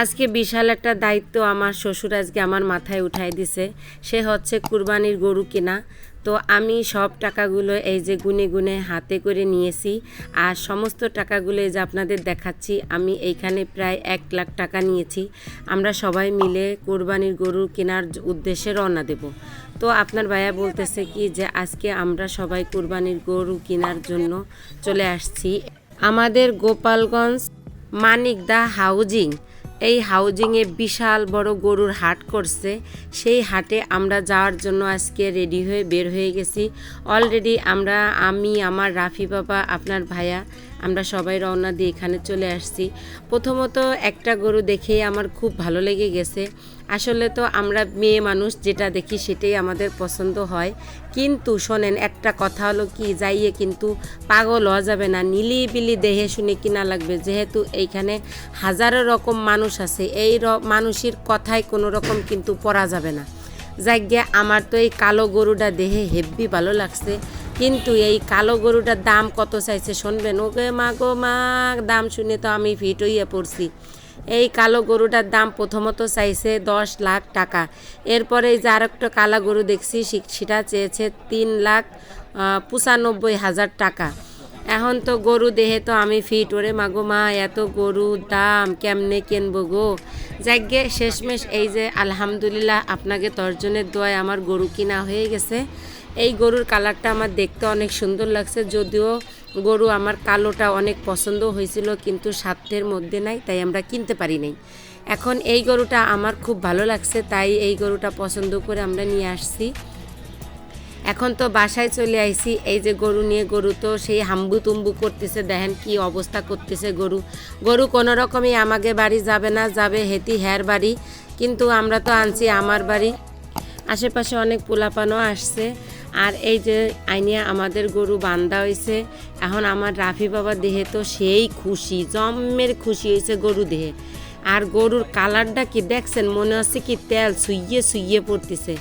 আজকে বিশাল একটা দায়িত্ব আমার শ্বশুর আজকে আমার মাথায় উঠাই দিছে। সে হচ্ছে কুরবানির গরু কেনা। তো আমি সব টাকাগুলো এই যে গুনে গুনে হাতে করে নিয়েছি আর সমস্ত টাকাগুলো যে আপনাদের দেখাচ্ছি, আমি এইখানে প্রায় এক লাখ টাকা নিয়েছি। আমরা সবাই মিলে কোরবানির গরু কেনার উদ্দেশ্যে রওনা দেব। তো আপনার ভাইয়া বলতেছে কি যে আজকে আমরা সবাই কোরবানির গরু কেনার জন্য চলে আসছি। আমাদের গোপালগঞ্জ মানিক দা হাউজিং। এই হাউজিংয়ে বিশাল বড় গরুর হাট করছে। সেই হাটে আমরা যাওয়ার জন্য আজকে রেডি হয়ে বের হয়ে গেছি। অলরেডি আমরা, আমি, আমার রাফি বাবা, আপনার ভাইয়া আমরা সবাই রওনা দিয়ে এখানে চলে আসছি। প্রথমত একটা গরু দেখেই আমার খুব ভালো লেগে গেছে। আসলে তো আমরা মেয়ে মানুষ, যেটা দেখি সেটাই আমাদের পছন্দ হয়। কিন্তু শোনেন, একটা কথা হলো কি, যাইয়ে কিন্তু পাগল হওয়া যাবে না। নিলিবিলি দেহে শুনে কিনা লাগবে, যেহেতু এইখানে হাজারো রকম মানুষ আছে, এই মানুষের কথায় কোনো রকম কিন্তু পড়া যাবে না। যাকে আমার তো এই কালো গরুটা দেহে হেব্বি ভালো লাগছে। কিন্তু এই কালো গরুটার দাম কত চাইছে শুনবেন? ওকে মা গো মা, দাম শুনে তো আমি ফিট হইয়া পড়ছি। এই কালো গরুটার দাম প্রথমত চাইছে দশ লাখ টাকা। এরপরে এই যে আর একটা কালা গরু দেখছি সেটা চেয়েছে তিন লাখ পঁচানব্বই হাজার টাকা। এখন তো গরু দেহে তো আমি ফিট ওরে মাগো মা, এত গরুর দাম কেমনে কিনবো গো? যাকে শেষমেশ এই যে আলহামদুলিল্লাহ আপনাকে তর্জনের দোয়ায় আমার গরু কিনা হয়ে গেছে। এই গরুর কালারটা আমার দেখতে অনেক সুন্দর লাগছে। যদিও গরু আমার কালোটা অনেক পছন্দ হয়েছিল, কিন্তু সাধ্যের মধ্যে নাই, তাই আমরা কিনতে পারি নাই। এখন এই গরুটা আমার খুব ভালো লাগছে, তাই এই গরুটা পছন্দ করে আমরা নিয়ে আসছি। এখন তো বাসায় চলে আইছি, এই যে গরু নিয়ে গরু তো সেই হাম্বু তুম্বু করতেছে, দেখেন কি অবস্থা করতেছে গরু। গরু কোনো রকমই আমাকে বাড়ি যাবে না, যাবে হেতি হ্যার বাড়ি, কিন্তু আমরা তো আনছি আমার বাড়ি। আশেপাশে অনেক পোলাপানও আসছে। আর এই যে আইনিয়া আমাদের গরু বান্ধা হয়েছে এখন আমার রাফি বাবা দেহে তো সেই খুশি, জম্মের খুশি হয়েছে গরু দেহে। আর গরুর কালারটা কি দেখছেন? মনে হচ্ছে কি তেল সুইয়ে সুইয়ে পড়তেছে।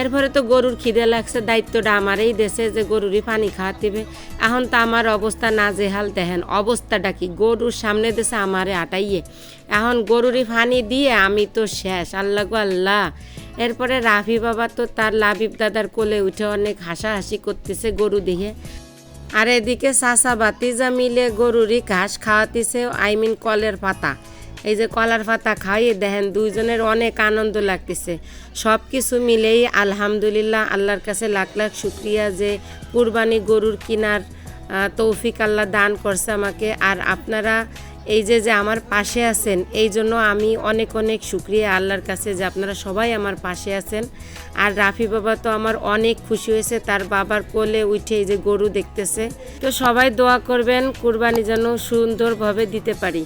এরপরে তো গরুর খিদে লাগছে, দায়িত্বটা আমারই দেশে যে গরুরই পানি খাওয়াতে হবে। এখন তো আমার অবস্থা না জেহাল দেখেন অবস্থাটা কি? গরুর সামনে দেশে আমারে আটাইয়ে। এখন গরুরই পানি দিয়ে আমি তো শেষ। আল্লাহ আল্লাহ। এরপরে রাফি বাবা তো তার লাবিব দাদার কোলে উঠে অনেক হাসাহাসি করতেছে গরু দিয়ে আর এদিকে চাষা বাতিজা মিলে গরুরই ঘাস খাওয়াতেছে আই মিন কলের পাতা। এই যে কলার পাতা খাইয়ে দেখেন দুইজনের অনেক আনন্দ লাগতেছে। সব কিছু মিলেই আলহামদুলিল্লাহ আল্লাহর কাছে লাখ লাখ শুক্রিয়া যে কুরবানি গরুর কিনার তৌফিক আল্লাহ দান করছে আমাকে। আর আপনারা এই যে যে আমার পাশে আছেন, এই জন্য আমি অনেক অনেক শুক্রিয়া আল্লাহর কাছে যে আপনারা সবাই আমার পাশে আছেন। আর রাফি বাবা তো আমার অনেক খুশি হয়েছে, তার বাবার কোলে উঠে এই যে গরু দেখতেছে। তো সবাই দোয়া করবেন, কুরবানি যেন সুন্দরভাবে দিতে পারি।